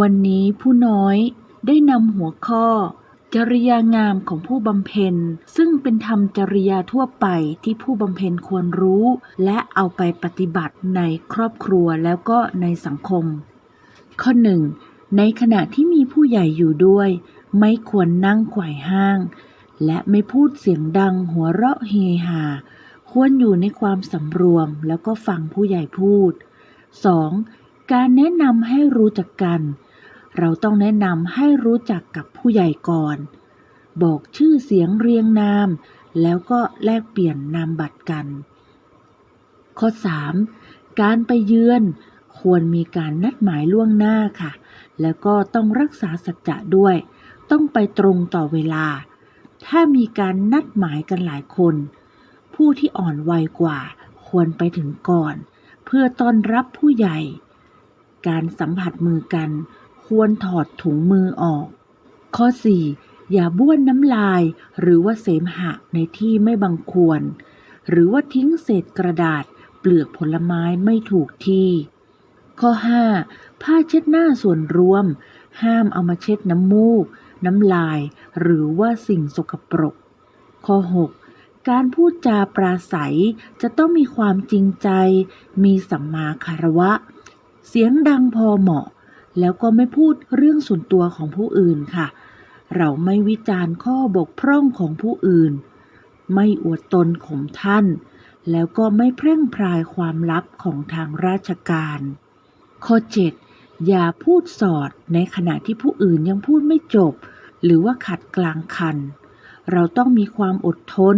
วันนี้ผู้น้อยได้นำหัวข้อ จริยางามของผู้บำเพ็ญ ซึ่งเป็นธรรมจริยาทั่วไปที่ผู้บำเพ็ญควรรู้ และเอาไปปฏิบัติในครอบครัวแล้วก็ในสังคม ข้อหนึ่งในขณะที่มีผู้ใหญ่อยู่ด้วย ไม่ควรนั่งไขว่ห้าง และไม่พูดเสียงดังหัวเราะเฮฮาควรอยู่ในความสำรวมแล้วก็ฟังผู้ใหญ่พูด 2. การแนะนำให้รู้จักกัน เราต้องแนะนำให้รู้จักกับผู้ใหญ่ก่อน บอกชื่อเสียงเรียงนาม แล้วก็แลกเปลี่ยนนามบัตรกัน ข้อ 3. การไปเยือน ควรมีการนัดหมายล่วงหน้าค่ะ แล้วก็ต้องรักษาสัจจะด้วย ต้องไปตรงต่อเวลา ถ้ามีการนัดหมายกันหลายคน ผู้ที่อ่อนวัยกว่า ควรไปถึงก่อน เพื่อต้อนรับผู้ใหญ่ การสัมผัสมือกัน ควรถอดถุงมือออก ข้อ 4. อย่าบ้วนน้ำลาย หรือว่าเสมหะในที่ไม่บังควร หรือว่าทิ้งเศษกระดาษ เปลือกผลไม้ไม่ถูกที่ ข้อ 5. ผ้าเช็ดหน้าส่วนรวม ห้ามเอามาเช็ดน้ำมูก น้ำลาย หรือว่าสิ่งสกปรก ข้อ 6. การพูดจาปราศัยจะต้องมีความจริงใจ มีสัมมาคารวะ เสียงดังพอเหมาะ แล้วก็ไม่พูดเรื่องส่วนตัวของผู้อื่นค่ะ เราไม่วิจารณ์ข้อบกพร่องของผู้อื่น ไม่อวดตนข่มท่าน แล้วก็ไม่แพร่งพรายความลับของทางราชการ ข้อ 7. อย่าพูดสอดในขณะที่ผู้อื่นยังพูดไม่จบ หรือว่าขัดกลางคัน เราต้องมีความอดทน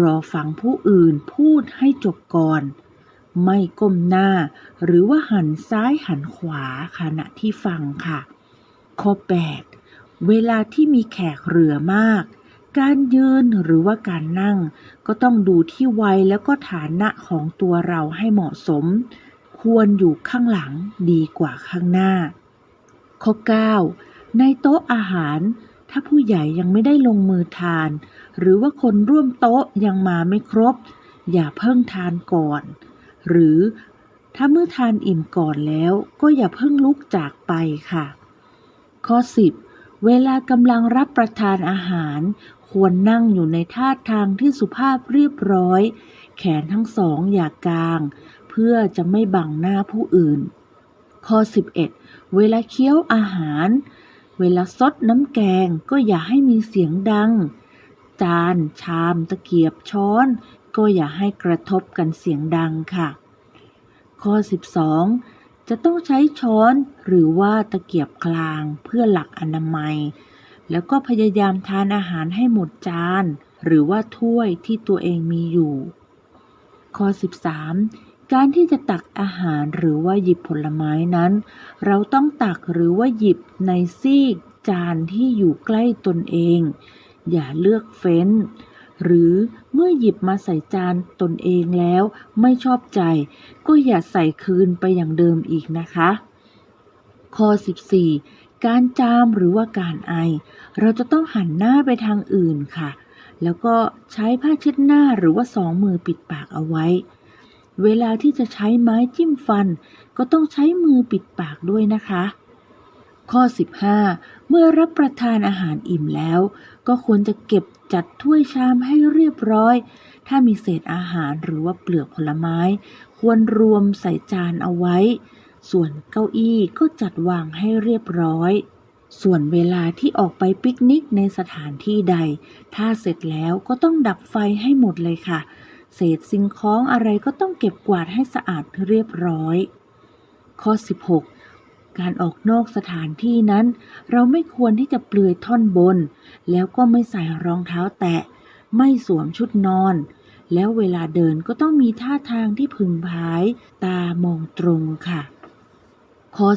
รอฟังผู้อื่นพูดให้จบก่อน ไม่ก้มหน้า หรือว่าหันซ้ายหันขวาขณะที่ฟังค่ะ ข้อ 8. เวลาที่มีแขกเรือมาก การยืนหรือว่าการนั่ง ก็ต้องดูที่วัยแล้วก็ฐานะของตัวเราให้เหมาะสม ควรอยู่ข้างหลังดีกว่าข้างหน้า ข้อ 9. ในโต๊ะอาหารถ้าผู้ใหญ่ยังไม่ได้ลงมือทาน หรือว่าคนร่วมโต๊ะยังมาไม่ครบ อย่าเพิ่งทานก่อน หรือถ้าเมื่อทานอิ่มก่อนแล้วก็อย่าเพิ่งลุกจากไปค่ะ ข้อ 10 เวลากำลังรับประทานอาหาร ควรนั่งอยู่ในท่าทางที่สุภาพเรียบร้อย แขนทั้งสองอย่ากาง เพื่อจะไม่บังหน้าผู้อื่น ข้อ 11 เวลาเคี้ยวอาหาร เวลาซดน้ำแกงก็อย่าให้มีเสียงดัง จาน ชาม ตะเกียบช้อน ก็อย่าให้กระทบกันเสียงดังค่ะ ข้อ 12 จะต้องใช้ช้อนหรือว่าตะเกียบกลางเพื่อหลักอนามัย แล้วก็พยายามทานอาหารให้หมดจาน หรือว่าถ้วยที่ตัวเองมีอยู่ ข้อ 13 การที่จะตักอาหารหรือว่าหยิบผลไม้นั้น เราต้องตักหรือว่าหยิบในซีกจานที่อยู่ใกล้ตนเอง อย่าเลือกเฟ้น หรือเมื่อหยิบมาใส่จานตนเองแล้วไม่ชอบใจ ก็อย่าใส่คืนไปอย่างเดิมอีกนะคะ ข้อ 14 การจามหรือว่าการไอ เราจะต้องหันหน้าไปทางอื่นค่ะ แล้วก็ใช้ผ้าเช็ดหน้าหรือว่าสองมือปิดปากเอาไว้ เวลาที่จะใช้ไม้จิ้มฟัน ก็ต้องใช้มือปิดปากด้วยนะคะข้อ 15 เมื่อรับประทานอาหารอิ่มแล้ว ก็ควรจะเก็บจัดถ้วยชามให้เรียบร้อย ถ้ามีเศษอาหารหรือว่าเปลือกผลไม้ ควรรวมใส่จานเอาไว้ ส่วนเก้าอี้ก็จัดวางให้เรียบร้อย ส่วนเวลาที่ออกไปปิกนิกในสถานที่ใด ถ้าเสร็จแล้วก็ต้องดับไฟให้หมดเลยค่ะ เศษสิ่งของอะไรก็ต้องเก็บกวาดให้สะอาดเรียบร้อย ข้อ 16 การออกนอกสถานที่นั้น เราไม่ควรที่จะเปลือยท่อนบน แล้วก็ไม่ใส่รองเท้าแตะ ไม่สวมชุดนอน แล้วเวลาเดินก็ต้องมีท่าทางที่พึงพาย ตามองตรงค่ะข้อ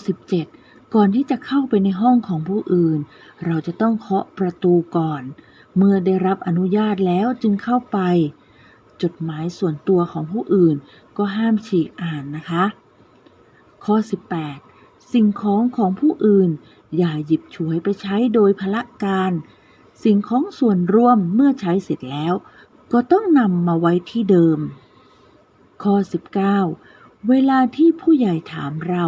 17 ก่อนที่จะเข้าไปในห้องของผู้อื่น เราจะต้องเคาะประตูก่อน เมื่อได้รับอนุญาตแล้วจึงเข้าไป จดหมายส่วนตัวของผู้อื่นก็ห้ามฉีกอ่านนะคะ ข้อ 18 สิ่งของของผู้อื่น อย่าหยิบฉวยไปใช้โดยพละการ สิ่งของส่วนร่วมเมื่อใช้เสร็จแล้ว ก็ต้องนำมาไว้ที่เดิม ข้อ 19 เวลาที่ผู้ใหญ่ถามเรา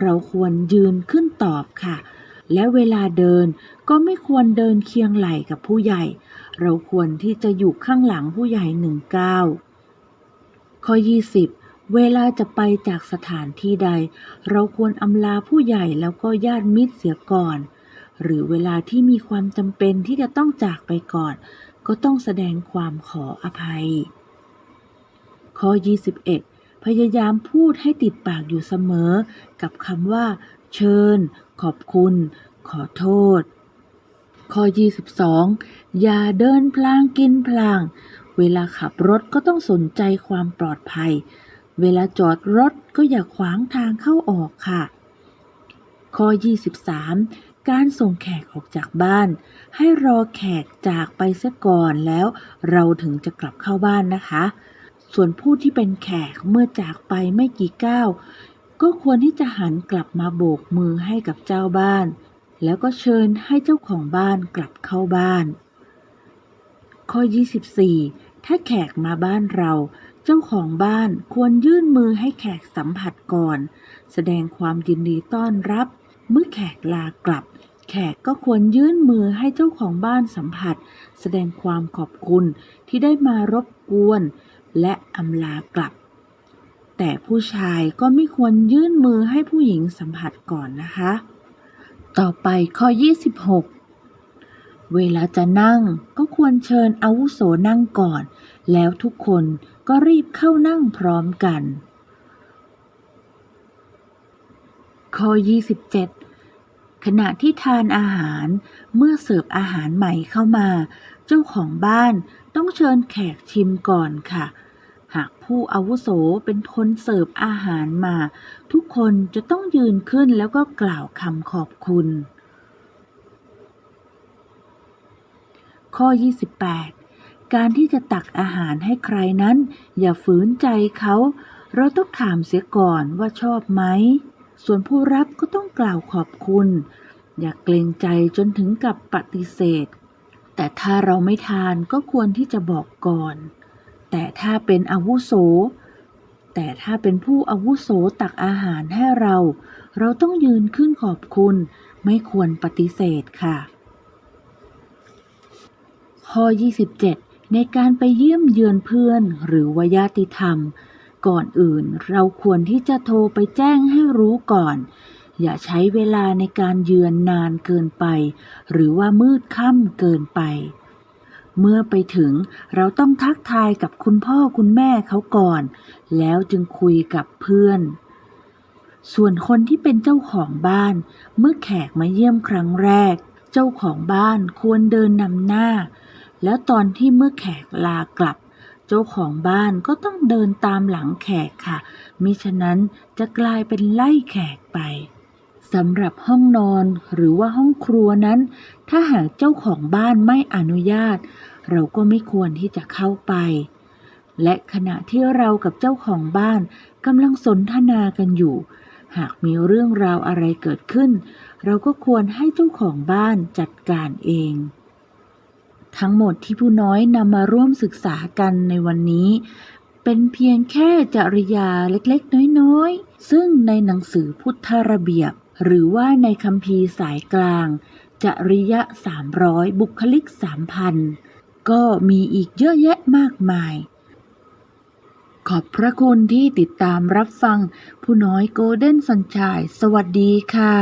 เราควรยืนขึ้นตอบค่ะ และเวลาเดินก็ไม่ควรเดินเคียงไหล่กับผู้ใหญ่ เราควรที่จะอยู่ข้างหลังผู้ใหญ่หนึ่งก้าวข้อ 20 เวลาจะไปจากสถานที่ใด เราควรอำลาผู้ใหญ่แล้วก็ญาติมิตรเสียก่อน หรือเวลาที่มีความจำเป็นที่จะต้องจากไปก่อน ก็ต้องแสดงความขออภัย ข้อ 21 พยายามพูดให้ติดปากอยู่เสมอ กับคำว่า เชิญ ขอบคุณ ขอโทษ ข้อ 22 อย่าเดินพลางกินพลาง เวลาขับรถก็ต้องสนใจความปลอดภัย เวลาจอดรถก็อย่าขวางทางเข้าออกค่ะ ข้อ 23 การส่งแขกออกจากบ้าน ให้รอแขกจากไปเสียก่อนแล้วเราถึงจะกลับเข้าบ้านนะคะ ส่วนผู้ที่เป็นแขกเมื่อจากไปไม่กี่ก้าวก็ควรที่จะหันกลับมาโบกมือให้กับเจ้าบ้าน แล้วก็เชิญให้เจ้าของบ้านกลับเข้าบ้าน ข้อ 24 ถ้าแขกมาบ้านเรา เจ้าของบ้านควรยื่นมือให้แขกสัมผัสก่อน แสดงความยินดีต้อนรับ เมื่อแขกลากลับ แขกก็ควรยื่นมือให้เจ้าของบ้านสัมผัส แสดงความขอบคุณที่ได้มารบกวน และอำลากลับ แต่ผู้ชายก็ไม่ควรยื่นมือให้ผู้หญิงสัมผัสก่อนนะคะ ต่อไปข้อ 26 เวลาจะนั่งก็ควรเชิญอาวุโสนั่งก่อน แล้วทุกคนก็รีบเข้านั่งพร้อมกัน ข้อ 27 ขณะที่ทานอาหารเมื่อเสิร์ฟอาหารใหม่เข้ามา เจ้าของบ้านต้องเชิญแขกชิมก่อนค่ะ หากผู้อาวุโสเป็นคนเสิร์ฟอาหารมา ทุกคนจะต้องยืนขึ้นแล้วก็กล่าวคำขอบคุณ ข้อ 28 การที่จะตักอาหารให้ใครนั้น อย่าฝืนใจเขา เราต้องถามเสียก่อนว่าชอบไหม ส่วนผู้รับก็ต้องกล่าวขอบคุณ อย่าเกรงใจจนถึงกับปฏิเสธ แต่ถ้าเราไม่ทานก็ควรที่จะบอกก่อน แต่ถ้าเป็นอาวุโส แต่ถ้าเป็นผู้อาวุโสตักอาหารให้เรา เราต้องยืนขึ้นขอบคุณ ไม่ควรปฏิเสธค่ะ ข้อ 27 ในการไปเยี่ยมเยือนเพื่อนหรือวาญาติธรรม ก่อนอื่นเราควรที่จะโทรไปแจ้งให้รู้ก่อน อย่าใช้เวลาในการเยือนนานเกินไป หรือว่ามืดค่ำเกินไป เมื่อไปถึงเราต้องทักทายกับคุณพ่อคุณแม่เขาก่อน แล้วจึงคุยกับเพื่อนส่วนคนที่เป็นเจ้าของบ้าน เมื่อแขกมาเยี่ยมครั้งแรก เจ้าของบ้านควรเดินนำหน้า แล้วตอนที่เมื่อแขกลากลับ เจ้าของบ้านก็ต้องเดินตามหลังแขกค่ะ มิฉะนั้นจะกลายเป็นไล่แขกไปสำหรับห้องนอนหรือว่าห้องครัวนั้น ถ้าหากเจ้าของบ้านไม่อนุญาต เราก็ไม่ควรที่จะเข้าไป และขณะที่เรากับเจ้าของบ้านกำลังสนทนากันอยู่ หากมีเรื่องราวอะไรเกิดขึ้น เราก็ควรให้เจ้าของบ้านจัดการเอง ทั้งหมดที่ผู้น้อยนำมาร่วมศึกษากันในวันนี้ เป็นเพียงแค่จริยาเล็กๆ น้อยๆ ซึ่งในหนังสือพุทธระเบียบ หรือว่าในคัมภีร์สายกลาง จริยะ 300 บุคลิก 3,000 ก็มีอีกเยอะแยะมากมาย ขอบพระคุณที่ติดตามรับฟัง ผู้น้อยโกลเด้นสัญชัยสวัสดีค่ะ